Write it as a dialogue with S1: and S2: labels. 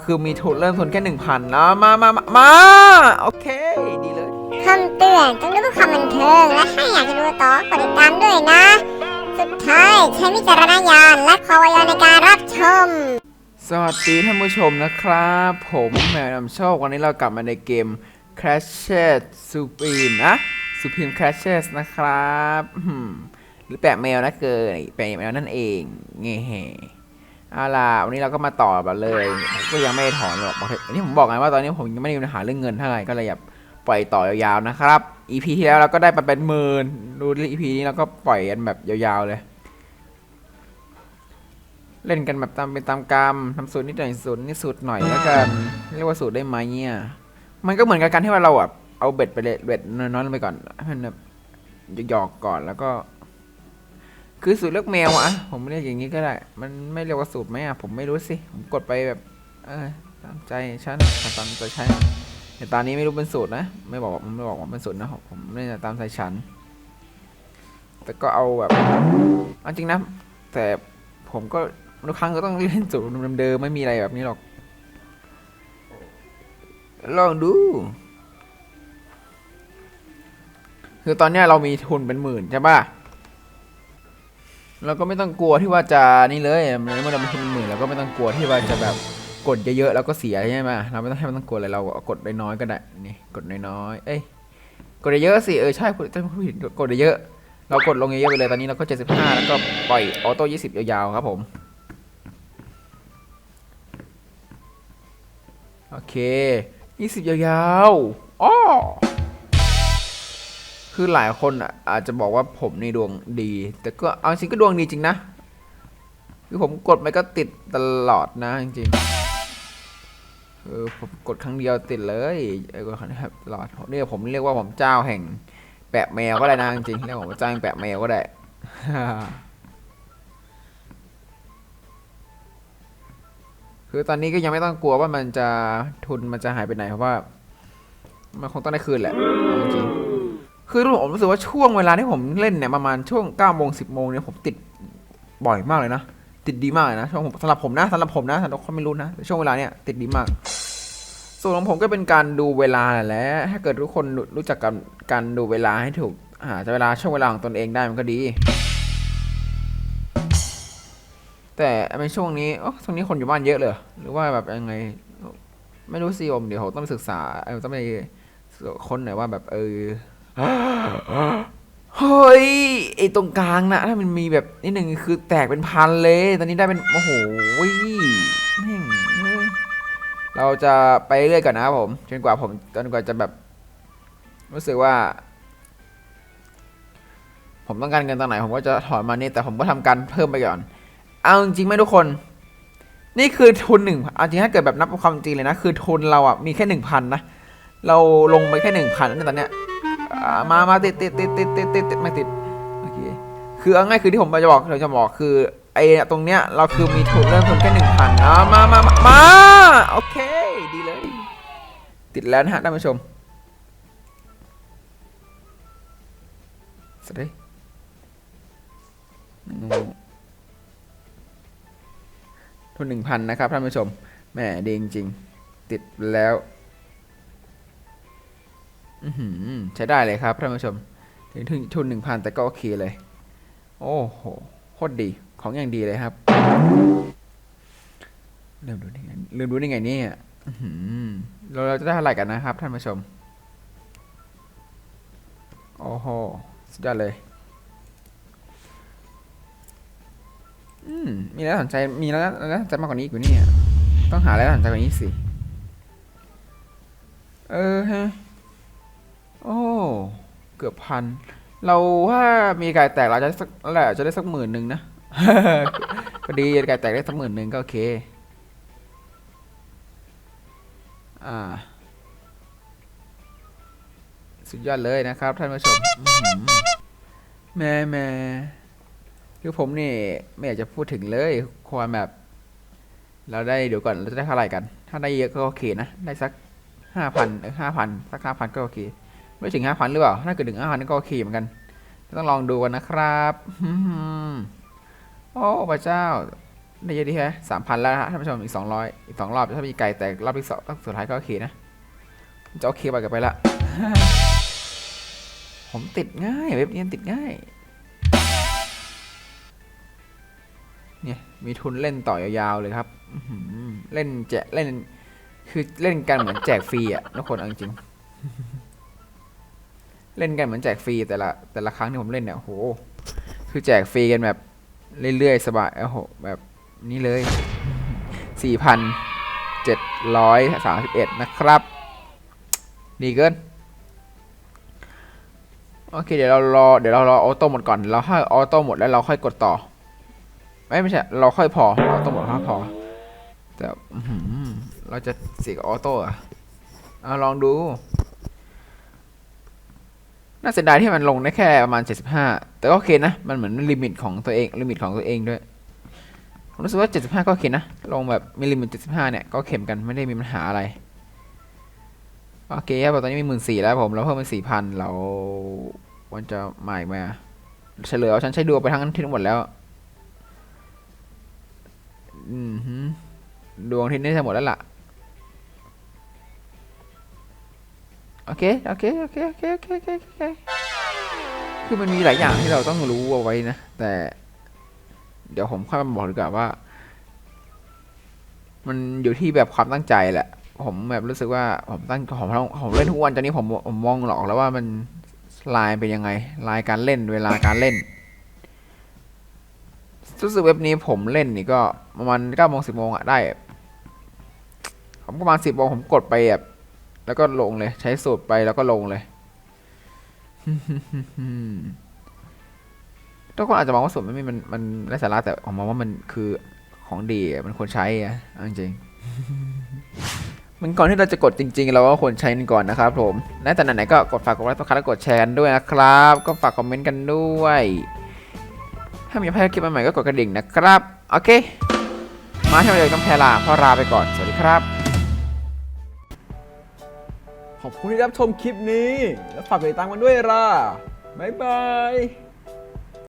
S1: คือมีทุนเริ่มทุนแค่หนึ่งพันนะมามามามาโอเค ดีเลย
S2: คำเตือนต้องรู้เพื่อความบันเทิงและถ้าอยากจะดูต่อกดติดตามด้วยนะ สุดท้ายใช้วิจารณญาณและความอวยในการรับชม
S1: สวัสดีท่านผู้ชมนะครับ ผมแมวนำโชควันนี้เรากลับมาในเกม Crashes Supreme นะ Supreme Crashes นะครับอืมหรือแปะแมวนะเกยแปะแมวนั่นเองเงี้ เอาล่ะวันนี้เราก็มาต่อแบบเลย ก็ยังไม่ได้ถอนหรอกอันนี้ผมบอกไงว่าตอนนี้ผมยังไม่ได้มีปัญหาเรื่องเงินเท่าไหร่ก็เลยอยาปล่อยต่อยาวๆนะครับ EP ที่แล้วเราก็ได้ไปเป็นหมื่นดู EP นี้เราก็ปล่อยกันแบบยาวๆเลย เล่นกันแบบตามเป็นตามกรรมทำสูตรนิดหน่อยสูตรนี่สูตรหน่อยแล้วกันเรียกว่าสูตรได้ไหมเนี่ยมันก็เหมือนกับการที่ว่าเราแบบเอาเบ็ดไปเลยเบ็ดน้อยๆลงไปก่อนให้มันแบบหยอกก่อนแล้วก็ คือสูตรเลือกแมวอะผมเรียกอย่างนี้ก็ได้ มันไม่เรียกว่าสูตรไหมอะผมไม่รู้สิ ผมกดไปแบบ เออตามใจฉันตามใจฉันแต่ตอนนี้ไม่รู้เป็นสูตรนะ ไม่บอกผมไม่บอกว่าเป็นสูตรนะผมเล่นตามใจฉัน แต่ก็เอาแบบเอาจริงนะ แต่ผมก็ทุกครั้งก็ต้องเล่นสูตรเดิมๆไม่มีอะไรแบบนี้หรอก ลองดู คือตอนนี้เรามีทุนเป็นหมื่นใช่ป่ะ เราก็ไม่ต้องกลัวที่ว่าจะนี่เลยเมื่อเรามีทุนเป็นหมื่นเราก็ไม่ต้องกลัวที่ว่าจะแบบกดเยอะๆแล้วก็เสียใช่ไหมเราไม่ต้องให้มันต้องกลัวอะไรเรากดน้อยๆก็ได้นี่กดน้อยๆเอ้ยกดเยอะสิเออใช่พูดจะพูดผิดกดเยอะเรากดลงเยอะๆไปเลยตอนนี้เราก็ 75 แล้วก็ปล่อยออโต้20 ยาวๆครับผมโอเคยี่สิบยาวๆอ้อ คือหลายคนอะอาจจะบอกว่าผมในดวงดี แต่ก็เอาจริงก็ดวงดีจริงนะ คือผมกดไปก็ติดตลอดนะจริงๆเออผมกดครั้งเดียวติดเลยเออกดครั้งเดียวตลอดเนี่ยผมเรียกว่าผมเจ้าแห่งแปะแมวก็ได้นะจริงๆเรียกผมว่าเจ้าแห่งแปะแมวก็ได้คือตอนนี้ก็ยังไม่ต้องกลัวว่ามันจะทุนมันจะหายไปไหนเพราะว่า มันคงต้องได้คืนแหละจริง คือผมรู้สึกว่าช่วงเวลาที่ผมเล่นเนี่ยประมาณช่วง9ก้าโมงสิบโมงเนี่ยผมติดบ่อยมากเลยนะ ติดดีมากเลยนะช่วงสำหรับผมนะสำหรับผมนะสำหรับคนไม่รู้นะช่วงเวลาเนี่ยติดดีมาก ส่วนของผมก็เป็นการดูเวลาแหละถ้าเกิดทุกคนรู้จักการการดูเวลาให้ถูกหาเวลาช่วงเวลาของตนเองได้มันก็ดี แต่ในช่วงนี้อ๋อช่วงนี้คนอยู่บ้านเยอะเลย หรือว่าแบบยังไง ไม่รู้สิผมเดี๋ยวผมต้องไปศึกษาต้องไปค้นหน่อยว่าแบบเออ เฮ้ยไอตรงกลางนะถ้ามันมีแบบนิดหนึ่งคือแตกเป็นพันเลย ตอนนี้ได้เป็นโอ้โหแม่งเอ้ยเราจะไปเรื่อยก่อนนะครับผมจนกว่าผมจนกว่าจะแบบ รู้สึกว่า ผมต้องการเงินตอนไหน ผมก็จะถอนมานี่แต่ผมก็ทำการเพิ่มไปก่อน เอาจริงไหมทุกคน นี่คือทุนหนึ่งเอาจริงถ้าเกิดแบบนับความจริงเลยนะ คือทุนเราอะมีแค่หนึ่งพันนะเราลงไปแค่หนึ่งพันตอนเนี้ย มามาติดติดติดติดติดติดติดไม่ติดโอเคคือเอาง่ายคือที่ผมจะบอกเราจะบอกคือไอ้ตรงเนี้ยเราคือมีทุนเริ่มทุนแค่หนึ่งพันนะมามามามาโอเคดีเลย ติดแล้วนะฮะท่านผู้ชมสวัสดีทุนหนึ่งพันนะครับท่านผู้ชมแหมดีจริงๆติดแล้ว ใช้ได้เลยครับท่านผู้ชม ถึงทุนทุนหนึ่งพันแต่ก็โอเคเลย โอ้โหโคตรดีของอย่างดีเลยครับเริ่มดูได้ไงเริ่มดูได้ไงเนี่ยอื้อหือเราเราจะได้เท่าไหร่กันนะครับ ท่านผู้ชม โอ้โหสุดยอดเลย อืม มีแล้วสนใจ มีแล้วแล้วสนใจมากกว่านี้อีกอยู่นี่ต้องหาแล้วสนใจกว่านี้สิ เออฮะ เกือบพัน เราว่ามีไก่แตกเราจะได้สักแหละจะได้สักหมื่นหนึ่งนะก็ดีไก่แตกได้สักหมื่นหนึ่งก็โอเค อ่า สุดยอดเลยนะครับท่านผู้ชมแม่แม่คือผมนี่ไม่อยากจะพูดถึงเลยความแบบ เราได้เดี๋ยวก่อนเราจะได้เท่าไหร่กัน ถ้าได้เยอะก็โอเคนะ ได้สักห้าพันเออห้าพันสักห้าพันก็โอเค ไม่ถึงห้าพันหรือเปล่า ถ้าเกิดถึงห้าพันก็โอเคเหมือนกัน ต้องลองดูกันนะครับโอ้พระเจ้าได้เยอะดีแฮะสามพันแล้วนะฮะท่านผู้ชมอีกสองร้อยอีกสองรอบถ้ามีไก่แต่รอบที่สองรอบสุดท้ายก็โอเคนะ จะโอเคไปกันไปละ ผมติดง่ายเว็บนี้ติดง่าย เนี่ยมีทุนเล่นต่อยาวๆเลยครับเล่นแจกเล่น คือเล่นกันเหมือนแจกฟรีอะทุกคนเอาจริง เล่นกันเหมือนแจกฟรีแต่ละแต่ละครั้งที่ผมเล่นเนี่ยโหคือแจกฟรีกันแบบเรื่อยๆสบายโอ้โหแบบนี้เลยสี่พันเจ็ดร้อยสามสิบเอ็ดนะครับ ดีเกิน โอเค เดี๋ยวเรารอเดี๋ยวเรารอออโต้หมดก่อน เราให้ออโต้หมดแล้วเราค่อยกดต่อ ไม่ไม่ใช่ เราค่อยพอออโต้หมดค่อยพอ แต่เราจะเสียกับออโต้อะลองดู น่าเสียดายที่มันลงได้แค่ประมาณ 75 แต่ก็โอเคนะ มันเหมือนลิมิตของตัวเองลิมิตของตัวเองด้วยผมรู้สึกว่า 75 ก็โอเคนะ ลงแบบมีลิมิต 75 เนี่ย ก็เข็มกันไม่ได้มีปัญหาอะไร โอเคครับตอนนี้มีหมื่นสี่แล้วผม เราเพิ่มเป็นสี่พันเราวันจะใหม่มาเฉลยเอาฉันใช้ดูไปทั้งที่ทั้งหมดแล้ว อืมดวงที่นี่ทั้งหมดแล้วล่ะ โอเคโอเคโอเคโอเคโอเคโอเคโอเคคือมันมีหลายอย่างที่เราต้องรู้เอาไว้นะ แต่ เดี๋ยวผมค่อยมาบอกดีกว่าว่า มันอยู่ที่แบบความตั้งใจแหละ ผมแบบรู้สึกว่าผมตั้งผมผมเล่นทุกวันตอนนี้ผมผมมองหรอกแล้วว่ามันลายเป็นยังไงลายการเล่นเวลาการเล่นรู้สึกเว็บนี้ผมเล่นนี่ก็ประมาณเก้าโมงสิบโมงอะได้ ผมประมาณสิบโมงผมกดไปแบบ แล้วก็ลงเลย ใช้สูตรไปแล้วก็ลงเลยทุกคนอาจจะมองว่าสูตรไม่มีมันมันไร้สาระแต่ผมมองว่ามันคือของดีอะมันควรใช้อะเอาจริงๆมันก่อนที่เราจะกดจริง ๆ เราก็ควรใช้มันก่อนนะครับผมและแต่ไหนๆก็กดฝากกดไลค์กดแชร์และกดแชร์กันด้วยนะครับ ก็ฝากคอมเมนต์กันด้วย ถ้ามีภารกิจใหม่ๆก็กดกระดิ่งนะครับ โอเค มาที่เราเลยต้องแพรลาเพราะลาไปก่อน สวัสดีครับ
S3: ขอบคุณที่รับชมคลิปนี้ แล้วฝากกดติดตามกันด้วยล่ะ บ๊ายบาย